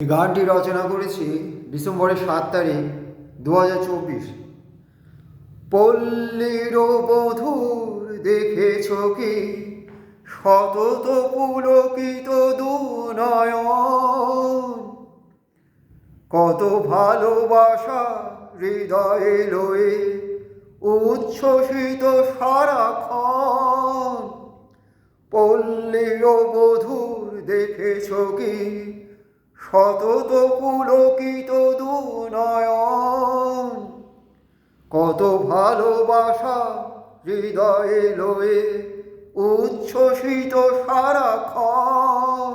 এই গানটি রচনা করেছি ডিসেম্বরের সাত তারিখ দু হাজার চব্বিশ। পল্লীর বধুর দেখেছ কি? সতত পুলকিত দুনয়ন। কত ভালোবাসা হৃদয়ে লয়ে উচ্ছ্বসিত সারাক্ষণ। পল্লীর বধুর দেখেছ কি? সতত পুলকিত দুনয়ন কত ভালোবাসা হৃদয়ে লয়ে উচ্ছ্বসিত সারাক্ষণ।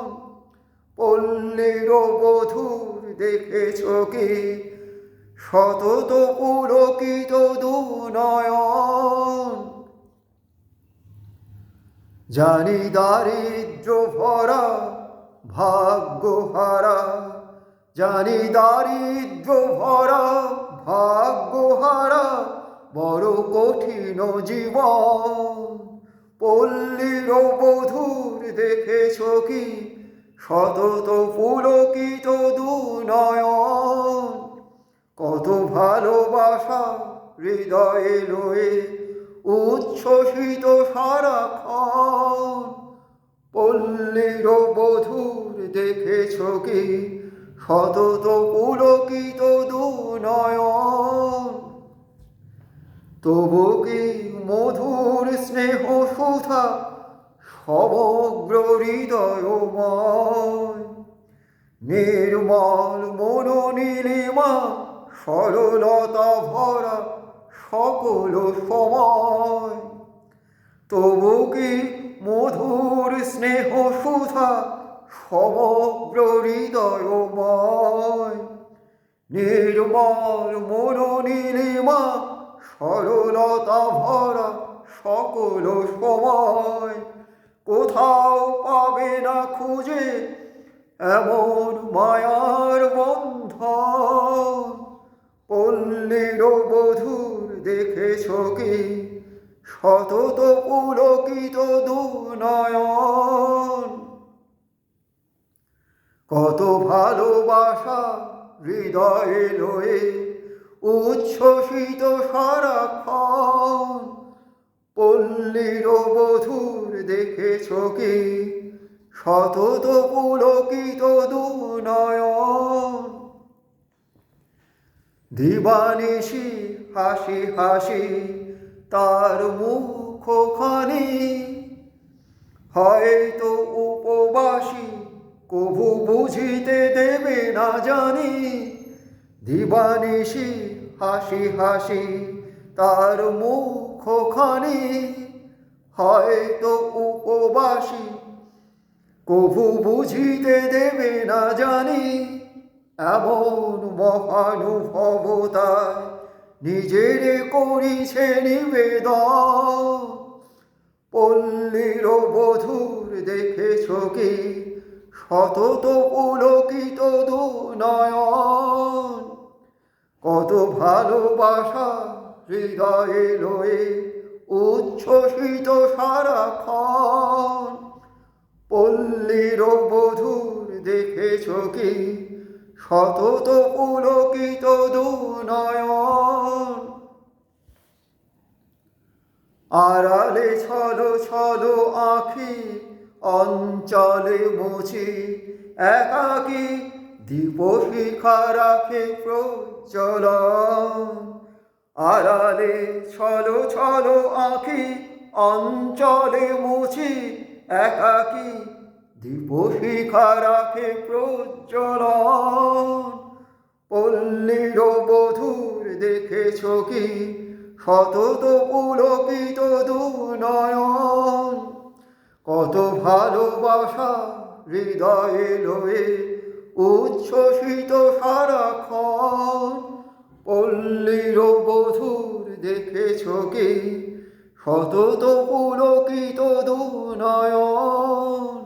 পল্লীর বধুর দেখেছ কি? সতত পুলকিত দুনয়ন জানি দারিদ্র ভরা ভাগ্য হারা জানি দারিদ্র ভরা ভাগ্য হারা বড় কঠিন জীবন। পল্লীর বধুর দেখেছ কি, সতত পুলকিত দুনয়ন। কত ভালোবাসা হৃদয়ে লয়ে উচ্ছ্বসিত সারাক্ষণ। পল্লীর বধুর দেখেছ কি? সতত পুলকিত দুনয়ন? তবু কি মধুর স্নেহ সুধা সমগ্র হৃদয়ময়? নির্মল মন নীলিমা সরলতা ভরা সকল সময়। তবু কি সুধা সমগ্র নির্মল মন সরলতা ভরা সকল সময়, কোথাও পাবে না খুঁজে এমন মায়ার বন্ধন। পল্লীর বধুর দেখেছ কি? সতত পুলকিত দুনয়ন কত ভালোবাসা হৃদয়ে লয়ে উচ্ছ্বসিত সারাক্ষণ পল্লীর বধুর দেখেছ কি? সতত পুলকিত দুনয়ন। দিবানিশি হাসি হাসি তার মুখখানি। হয়তো কভু বুঝিতে দেবে না জানি। দিবানিশি হাসি হাসি তার মুখখানি। হয়তো উপবাসী কভু বুঝিতে দেবে না জানি। এমন মহানুভবতায় নিজের করিছে নিবেদন। পল্লীর বধুর দেখেছ কি? সতত পুলকিত দুনয়ন কত ভালোবাসা হৃদয়ে লয়ে উচ্ছ্বসিত সারাক্ষণ। পল্লীর বধুর দেখেছ কি? সতত পুলকিত দুনয়ন আড়ালে ছলো ছলো আখি অঞ্চলে মুছি একাকি দীপশিখা রাখে প্রচলন আড়ালে ছলো ছলো আখি অঞ্চলে মুছি একাকি দীপশিখা রাখে প্রজ্বলন। পল্লীর বধুর দেখেছ কি? সতত পুলকিত দুনয়ন কত ভালোবাসা হৃদয়ে লয়ে উচ্ছ্বসিত সারাক্ষণ পল্লীর বধুর দেখেছ কি? সতত পুলকিত দুনয়ন